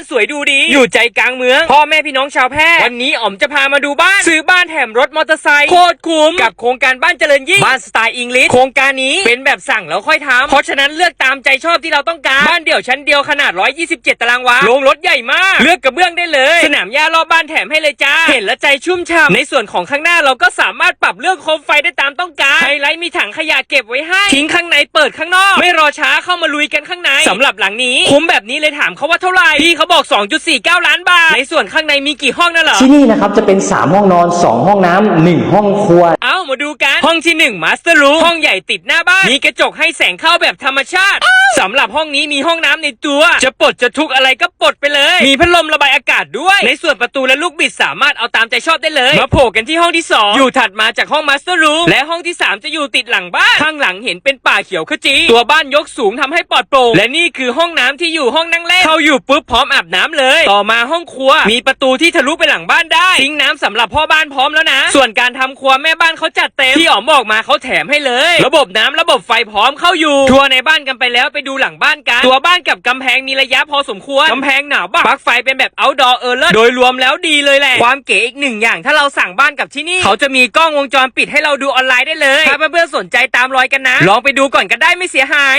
านสวยดูดี อยู่ใจกลางเมือง พ่อแม่พี่น้องชาวแพร่วันนี้อ๋อมจะพามาดูบ้าน ซื้อบ้านแถมรถมอเตอร์ไซค์โคตรคุ้มกับโครงการบ้านเจริญยิ่งบ้านสไตล์อังกฤษโครงการนี้เป็นแบบสั่งแล้วค่อยทำเพราะฉะนั้นเลือกตามใจชอบที่เราต้องการบ้านเดี่ยวชั้นเดียวขนาด 127 ตารางวาโรงรถใหญ่มาก เลือกกระเบื้องได้เลย สนามหญ้ารอบบ้านแถมให้เลยจ้าเห็นแล้วใจชุ่มฉ่ำในส่วนของข้างหน้าเราก็สามารถปรับเรื่องโคมไฟได้ตามต้องการไฮไลท์มีถังขยะเก็บไว้ให้ทิ้งข้างในเปิดข้างนอก ไม่รอช้าเข้ามาลุยกันข้างในสำหรับหลังนี้คุ้มแบบนี้เลยถามเขาว่าเท่าไหร่พี่เขาบอก 2.49 ล้านบาท ในส่วนข้างในมีกี่ห้องนั่นเหรอ ที่นี่นะครับจะเป็น 3 ห้องนอน 2 ห้องน้ำหนึ่1ห้องครัว เอามาดูกัน ห้องที่1นึ่งมาสเตอร์รูห้องใหญ่ติดหน้าบ้าน มีกระจกให้แสงเข้าแบบธรรมชาติสำหรับห้องนี้มีห้องน้ำในตัว จะปลดจะทุกข์อะไรก็ปลดไปเลย มีพัดลมระบายอากาศด้วย ในส่วนประตูและลูกบิดสามารถเอาตามใจชอบได้เลย มาโผล่กันที่ห้องที่ 2 อยู่ถัดมาจากห้องมาสเตอร์รูมและห้องที่ 3 จะอยู่ติดหลังบ้าน ข้างหลังเห็นเป็นป่าเขียวขจี ตัวบ้านยกสูงทำให้ปลอดโปร่งและนี่คือห้องน้ำที่อยู่ห้องนั่งเล่นเข้าอยู่ปุ๊บพร้อมอาบน้ำเลย ต่อมาห้องครัว มีประตูที่ทะลุไปหลังบ้านได้ซิงน้ำสำหรับพ่อบ้านพร้อมแล้วนะ ส่วนการทำครัวแม่บ้านเขาจัดเต็ม ที่อ๋อมบอกมาเขาแถมให้เลย ระบบน้ำระบบไฟพร้อมเข้าอยู่ ทัวร์ในบ้านกันไปแล้วไปดูหลังบ้านกัน ตัวบ้านกับกำแพงมีระยะพอสมควรกำแพงหนาบักปลั๊กไฟเป็นแบบ outdoor เออเลิศโดยรวมแล้วดีเลยแหละ ความเก๋อีกหนึ่งอย่างถ้าเราสั่งบ้านกับที่นี่ เขาจะมีกล้องวงจรปิดให้เราดูออนไลน์ได้เลย ถ้าเพื่อนๆสนใจตามรอยกันนะ ลองไปดูก่อนก็ได้ไม่เสียหาย